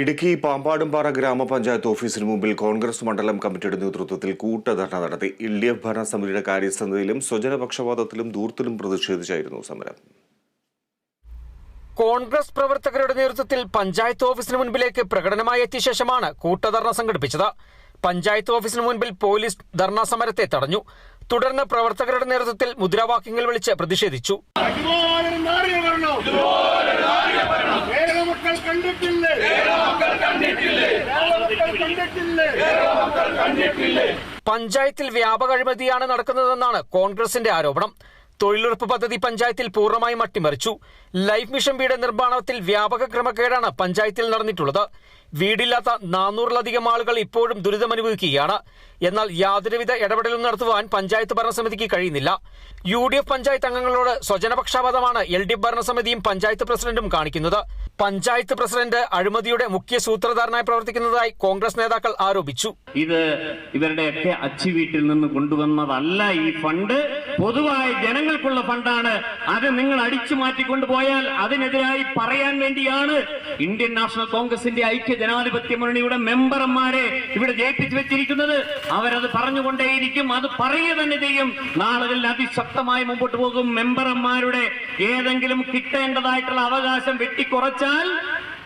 ഇടുക്കി പാമ്പാടുംപാറ ഗ്രാമപഞ്ചായത്ത് ഓഫീസിന് മുമ്പിൽ കോൺഗ്രസ് മണ്ഡലം കമ്മിറ്റിയുടെ നേതൃത്വത്തിൽ കൂട്ടധർണ നടത്തി. എൽ ഡി എഫ് ഭരണസമിതിയുടെ കാര്യസ്ഥതയിലും സ്വജനപക്ഷപാതത്തിലും ദൂർത്തിലും പ്രതിഷേധിച്ചായിരുന്നു സമരം. കോൺഗ്രസ് പ്രവർത്തകരുടെ നേതൃത്വത്തിൽ പഞ്ചായത്ത് ഓഫീസിന് മുൻപിലേക്ക് പ്രകടനമായി എത്തിയ ശേഷമാണ് കൂട്ടധർണ സംഘടിപ്പിച്ചത്. പഞ്ചായത്ത് ഓഫീസിന് മുൻപിൽ പോലീസ് ധർണാ സമരത്തെ തടഞ്ഞു. തുടർന്ന് പ്രവർത്തകരുടെ നേതൃത്വത്തിൽ മുദ്രാവാക്യങ്ങൾ വിളിച്ച് പ്രതിഷേധിച്ചു. കണ്ടിട്ടില്ലേ? പഞ്ചായത്തിൽ വ്യാപക അഴിമതിയാണ് നടക്കുന്നതെന്നാണ് കോൺഗ്രസിന്റെ ആരോപണം. തൊഴിലുറപ്പ് പദ്ധതി പഞ്ചായത്തിൽ പൂർണമായും അട്ടിമറിച്ചു. ലൈഫ് മിഷൻ വീട് നിർമ്മാണത്തിൽ വ്യാപക ക്രമക്കേടാണ് പഞ്ചായത്തിൽ നടന്നിട്ടുള്ളത്. വീടില്ലാത്ത നാനൂറിലധികം ആളുകൾ ഇപ്പോഴും ദുരിതമനുഭവിക്കുകയാണ്. എന്നാൽ യാതൊരുവിധ ഇടപെടലും നടത്തുവാൻ പഞ്ചായത്ത് ഭരണസമിതിക്ക് കഴിയുന്നില്ല. യു ഡി എഫ് പഞ്ചായത്ത് അംഗങ്ങളോട് സ്വജനപക്ഷപാതമാണ് എൽ ഡി എഫ് ഭരണസമിതിയും പഞ്ചായത്ത് പ്രസിഡന്റും കാണിക്കുന്നത്. പഞ്ചായത്ത് പ്രസിഡന്റ് അഴിമതിയുടെ മുഖ്യ സൂത്രധാരനായി പ്രവർത്തിക്കുന്നതായി കോൺഗ്രസ് നേതാക്കൾ ആരോപിച്ചു. ഇത് ഇവരുടെയൊക്കെ അച്ചുവീട്ടിൽ നിന്ന് കൊണ്ടുവന്നതല്ല ഈ ഫണ്ട്. പൊതുവായ ജനങ്ങൾക്കുള്ള ഫണ്ടാണ് അത് നിങ്ങൾ അടിച്ചു മാറ്റിക്കൊണ്ടു പോയാൽ അതിനെതിരായി പറയാൻ വേണ്ടിയാണ് ഇന്ത്യൻ നാഷണൽ കോൺഗ്രസിന്റെ ഐക്യ ജനാധിപത്യ മുന്നണിയുടെ മെമ്പർമാരെ ഇവിടെ ജയിപ്പിച്ചു വെച്ചിരിക്കുന്നത്. അവരത് പറഞ്ഞുകൊണ്ടേയിരിക്കും. അത് പറയുക തന്നെ ചെയ്യും. നാളുകളിൽ അതിശക്തമായി മുമ്പോട്ട് പോകും. മെമ്പർമാരുടെ ഏതെങ്കിലും കിട്ടേണ്ടതായിട്ടുള്ള അവകാശം വെട്ടിക്കുറച്ചാൽ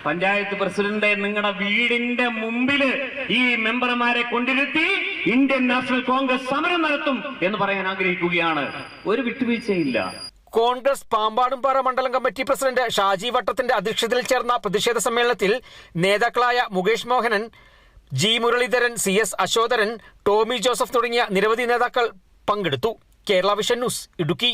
പഞ്ചായത്ത് പ്രസിഡന്റ് നിങ്ങളുടെ വീടിന്റെ മുമ്പിൽ ഈ മെമ്പർമാരെ കൊണ്ടിരുത്തി ഇന്ത്യൻ നാഷണൽ കോൺഗ്രസ് സമരം നടത്തും എന്ന് പറയാൻ ആഗ്രഹിക്കുകയാണ്. ഒരു വിട്ടുവീഴ്ചയില്ല. കോൺഗ്രസ് പാമ്പാടുംപാറ മണ്ഡലം കമ്മിറ്റി പ്രസിഡന്റ് ഷാജി വട്ടത്തിന്റെ അധ്യക്ഷതയിൽ ചേർന്ന പ്രതിഷേധ സമ്മേളനത്തിൽ നേതാക്കളായ Mukesh Mohanan G Muraleedharan C S Ashodharan Tomy Joseph തുടങ്ങിയ നിരവധി നേതാക്കൾ പങ്കെടുത്തു. Kerala vision news Idukki.